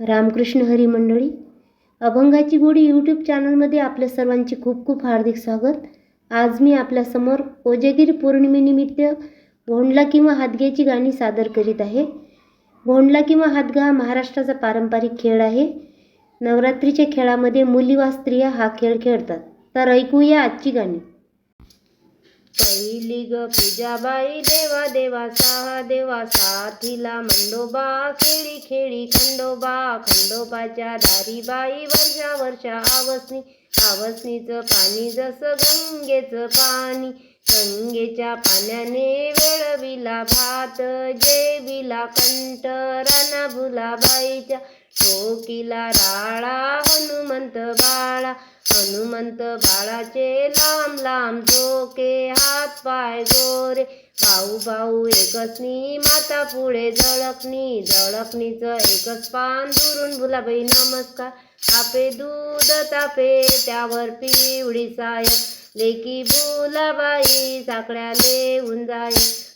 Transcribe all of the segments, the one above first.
रामकृष्ण हरी मंडळी अभंगाची गोडी यूट्यूब चॅनलमध्ये आपल्या सर्वांचे खूप खूप हार्दिक स्वागत. आज मी आपल्यासमोर कोजागिरी पौर्णिमेनिमित्त भोंडला किंवा हादग्याची गाणी सादर करीत आहे. भोंडला किंवा हादगा हा महाराष्ट्राचा पारंपरिक खेळ आहे. नवरात्रीच्या खेळामध्ये मुली वा स्त्रिया हा खेळ खेळतात. तर ऐकूया आजची गाणी. पहिली ग पूजाबाई देवा देवा सा देवा साथीला मंडोबा खेळी खेळी खंडोबा खंडोबाच्या दारी बाई वर्षा वर्षा आवसनी आवसनीचं पाणी जसं गंगेचं पाणी गंगेच्या पाण्याने वेळविला भात जेविला कंठ राना भुलाबाईच्या टोकीला राळा हनुमंत बाळा हनुमंत बाळाचे लांब लांब झोके हात पाय गोरे भाऊ भाऊ एकसनी माता पुढे झळकणी झळकणीचं एकच पान दुरून भुलाबाई नमस्कार. तापे दूध तापे त्यावर पिवळी साय. लेकी भुलाबाई साकड्या लेऊन जाय.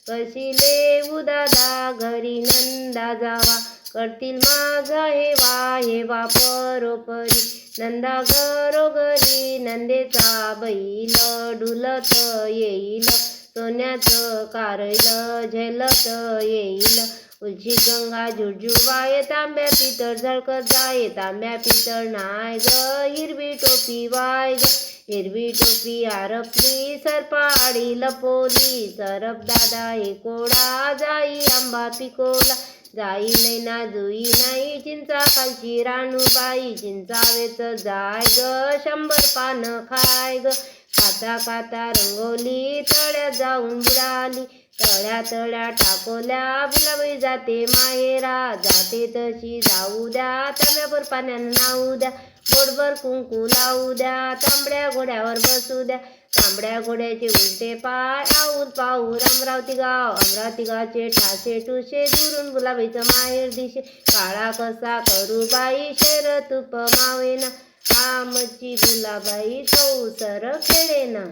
कशी लेऊ दादा घरी नंदा जावा. करतील माझा हेवा हेवा परोपरी. नंदा घरोघरी नंदेचा बैल डुलत येईल. सोन्याचं कारैल झेलत येईल. उलची गंगा झुळझुळवाय तांब्या पितळ झळकत जाय. तांब्या पितळ नाय ग हिरवी टोपी वाय ग. हिरवी टोपी आरपली सरपाडी लपोली सरप दादा एकोडा जाई आंबा पिकोला जाई नैना जुई नाही चिंचा खालची राणूबाई. चिंचावेच जाय ग शंभर पान खाय ग. खाता खाता रंगोली तळ्या जाऊन बुडाली. तळ्या तळ्या टाकोल्या बुलाबाई जाते माहेरा. जाते तशी जाऊ द्या तव्यावर पाण्यानं नाऊ द्या. गोडभर कुंकू लावू द्या तांबड्या घोड्यावर बसू द्या. तांबड्या घोड्याचे उलटे पाय आऊन पाऊर अमरावती गाव अमरावती गावचे ठासे टुसे दुरून गुलाबाईचं माहेर दिशे काळा कसा करू बाई शेर तुप मावेना. आमची गुलाबाई सौसर खेळेना.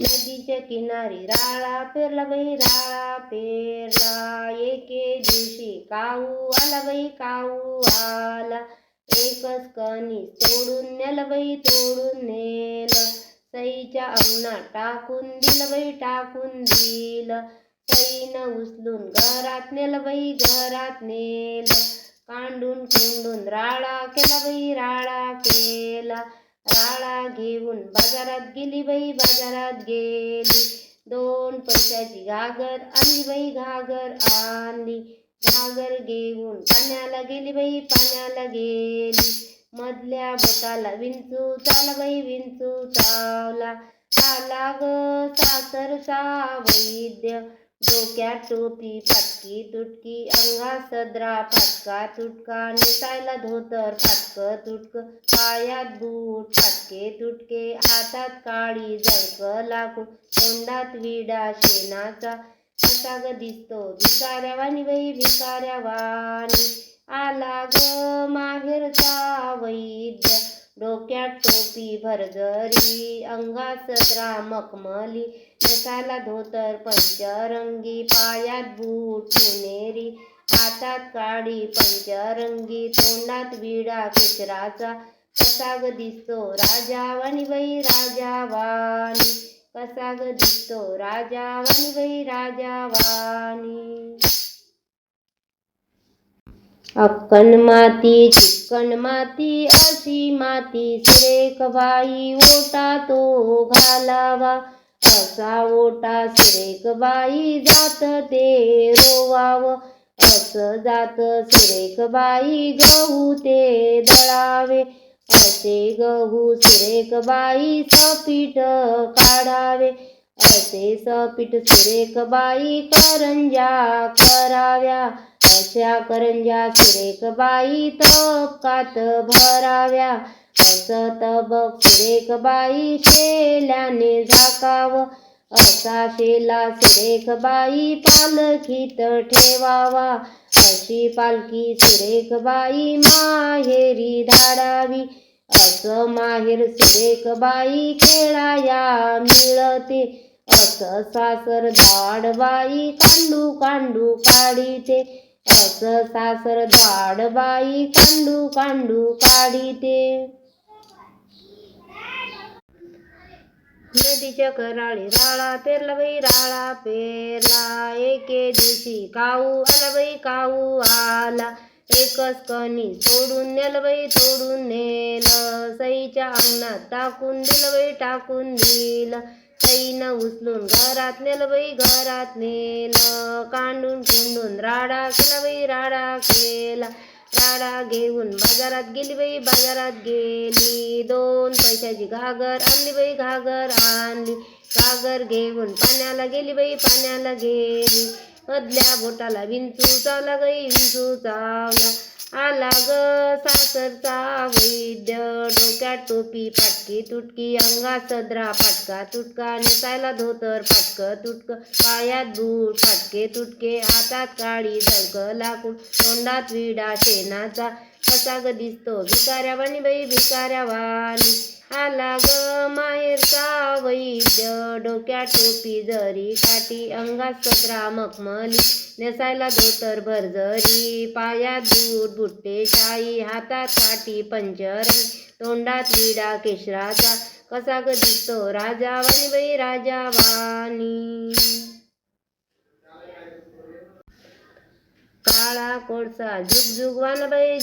नदीच्या किनारी राळा पेरला बाई राळा पेरला. एके दिवशी काऊ आला बाई काऊ आला. एकच कणी तोडून नेलं बाई तोडून नेलं. सईच्या अंगणात टाकून दिलं बाई टाकून दिलं. सईनं उचलून घरात नेलं बाई घरात नेलं. कांडून कुंडून राळा केला बाई राळा केला. राळा घेऊन बाजारात गेली बाई बाजारात गेली. दोन पैशाची घागर आणली बाई घागर आणली. घागर घेऊन पाण्याला गेली बाई पाण्याला गेली. मधल्या बोटाला विंचू चाला बाई विंचू चावला. आला ग सासरचा वैद्य. डोक्यात टोपी फाटकी तुटकी अंगा सदरा फाटका तुटका नेसायला धोतर फाटक तुटक पायात बूट फाटके तुटके हातात काळी जळक लाकूड तोंडात विडा शेणाचा कसा ग दिसतो भिकाऱ्या वाणी बाई भिकाऱ्या वाणी आला ग माहेरचा वैद्य. डोक्यात टोपी भरजरी अंगास मखमली नेसाला धोतर पंचरंगी पायात बूट पुणेरी हातात काळी पंचरंगी तोंडात विडा केशराचा कसाग दिसतो राजावाणी बाई राजावाणी कसाग दिसतो राजावाणी बाई राजावाणी अक्कन माती चिक्कन माती अशी माती सुरेख बाई ओटा तो घालावा. असा ओटा सुरेख बाई जात ते रोवाव. अस जात सुरेख बाई गहू ते दळावे. असे गहू सुरेख बाई सपीट काढावे. असे सपीट सुरेख बाई करंजा कराव्या. अशा करंजा सुरेख बाई तबकात भराव्या. असं तबक सुरेख बाई शेल्याने झाकावं. असा शेला सुरेख बाई पालखीत ठेवावा. अशी पालखी सुरेख बाई माहेरी धाडावी. असं माहेर सुरेख बाई खेळाया मिळते. असं सासर दाडबाई कांडू कांडू काढीते. अस सासर दाडबाई कांडू कांडू काढीते. नदीच्या कराळी राळा पेरला बाई राळा पेरला. एके दिवशी काऊ आला बाई काऊ आला. एकच कणी तोडून नेलं बाई तोडून नेलं. सईच्या अंगणात टाकून दिलं बाई टाकून दिलं. सईनं उचलून घरात नेलं बाई घरात नेलं. कांडून कुंडून राडा केला बाई राडा केला. राडा घेऊन बाजारात गेली बाई बाजारात गेली. दोन पैशाची घागर आणली बाई घागर आणली. घागर घेऊन पाण्याला गेली बाई पाण्याला गेली. मधल्या बोटाला विंचू चावला गई विंचू चावला. आला ग सासरचा वैद्य डोक्यात टोपी पाटकी तुटकी अंगात सदरा फाटका तुटका नेसायला धोतर फाटक तुटक पायात बूट फाटके तुटके हातात काळी झळक लाकूड तोंडात विडा शेणाचा कसा ग दिसतो? भिकाऱ्यावानी बाई भिकाऱ्यावानी आला ग माहेरचा वैद्य. डोक्यात टोपी जरी काठी अंगात सतरा मखमली नेसायला धोतर भरजरी. पायात दूध बुट्टे शाई. हातात काठी पंचरणी तोंडात विडा केशराचा. कसा ग दिसतो राजावानी बाई राजावानी काळा कोळसा. झुगझुग वाना बाई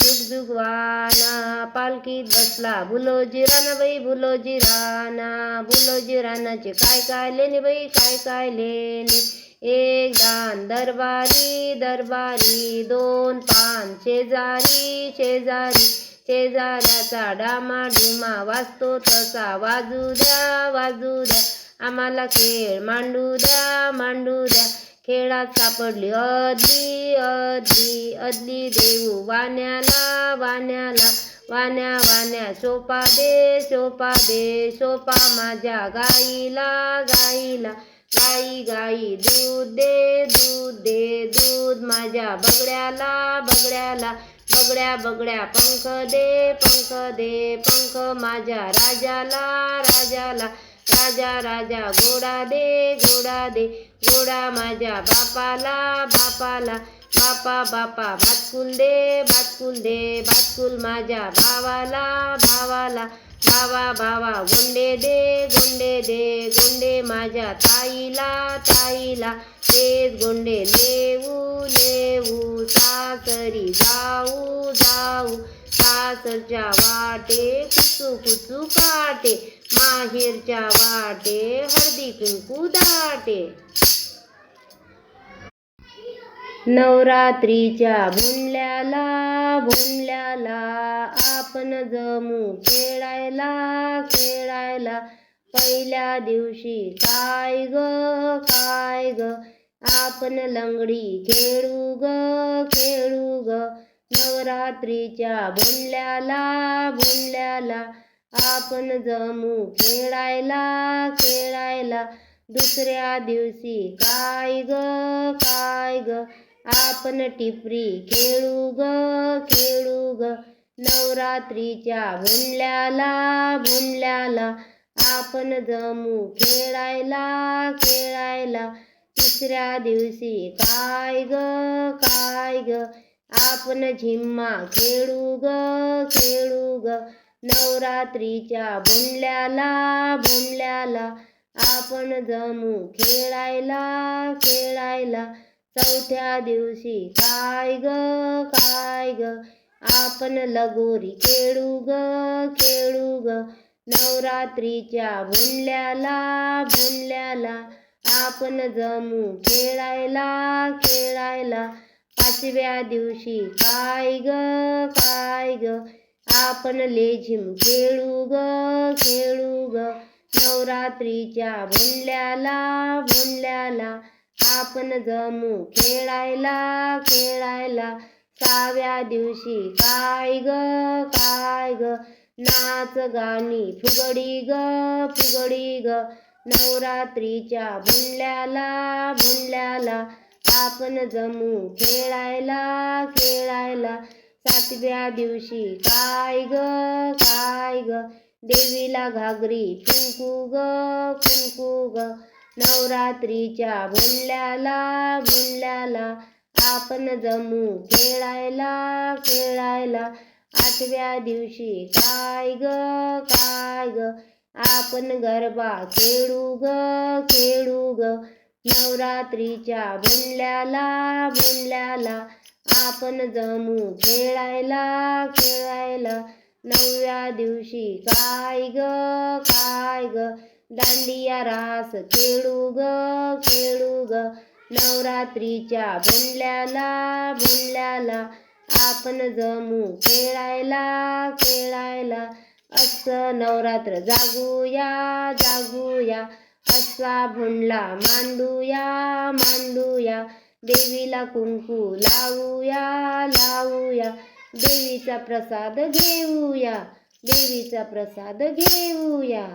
वाना पालखीत बसला. बुलोजी राणा बाई बुलोजी राणा बुलोजी राणाचे काय काय लेणे बाई काय काय लेणे? एक दान दरबारी दरबारी. दोन पान शेजारी शेजारी. शेजाऱ्याचा डामा डुमा. वाजतो तसा. वाजू द्या वाजू द्या. आम्हाला खेळ मांडू द्या मांडू द्या. खेळात सापडली. अदली अदली अदली देऊ. वाण्याला वाण्याला वाण्या वाण्या. सोपा दे सोपा दे सोपा माझ्या गाईला गाईला. गाई गाई दूध दे दूध दे दूध माझ्या बगड्याला बगड्याला. बगड्या बगड्या पंख दे पंख दे पंख माझ्या राजाला राजाला. राजा राजा घोडा दे घोडा दे घोडा माझ्या बापाला बापाला. बापा बापा भातकुल दे भातकुल दे भातकुल माझ्या भावाला भावाला. भावा भावा गोंडे दे गोंडे दे गोंडे माझ्या ताईला ताईला. तेच गोंडे लेऊ लेऊ सासरी जाऊ जाऊ. सासरच्या वाटे कुचू कुचू काटे. माहेरच्या वाटे हळदी कुंकू दाटे. नवरात्रीच्या भुंडल्याला भुंडल्याला आपण जमू खेळायला खेळायला. पहिल्या दिवशी काय ग काय ग? आपण लंगडी खेळू ग खेळू ग. नवरात्रीच्या भुंडल्याला भुंडल्याला आपण जमू खेळायला खेळायला. दुसऱ्या दिवशी काय ग काय ग? आपण टिपरी खेळू ग खेळू ग. नवरात्रीच्या भुंडल्याला भुंडल्याला आपण जमू खेळायला खेळायला. तिसऱ्या दिवशी काय ग काय ग? आपण झिम्मा. खेळू ग खेळू ग. नवरात्रीच्या बोंडल्याला बोंडल्याला आपण जमू. खेळायला खेळायला चौथ्या दिवशी काय ग काय ग? आपण लगोरी खेळू ग खेळू ग. नवरात्रीच्या भुंडल्याला भुंडल्याला आपण जमू. खेळायला खेळायला पाचव्या दिवशी काय ग काय ग? आपण लेझिम खेळू ग खेळू ग. नवरात्रीच्या भोंडल्याला भोंडल्याला आपण जमू खेळायला खेळायला. सहाव्या दिवशी काय ग काय ग? नाच गाणी फुगडी ग फुगडी ग. नवरात्रीच्या भुंडल्याला भुंडल्याला आपण जमू. खेळायला खेळायला सातव्या दिवशी. काय ग काय ग? देवीला घागरी. फुंकू ग कुंकू ग. नवरात्रीच्या भोंडल्याला भोंडल्याला आपण जमू. खेळायला खेळायला आठव्या दिवशी. काय ग काय ग? आपण गरबा. खेळू ग खेळू ग. नवरात्रीच्या भोंडल्याला भोंडल्याला आपण जमू खेळायला खेळायला. नवव्या दिवशी काय ग काय ग? दांडिया रास खेळू ग खेळू ग. नवरात्रीच्या भोंडल्याला भोंडल्याला आपण जमू खेळायला खेळायला. असं नवरात्र जागूया जागूया. असा भोंडला मांडूया मांडूया. देवीला कुंकू लावूया लावूया. देवीचा प्रसाद घेऊया देवीचा प्रसाद घेऊया.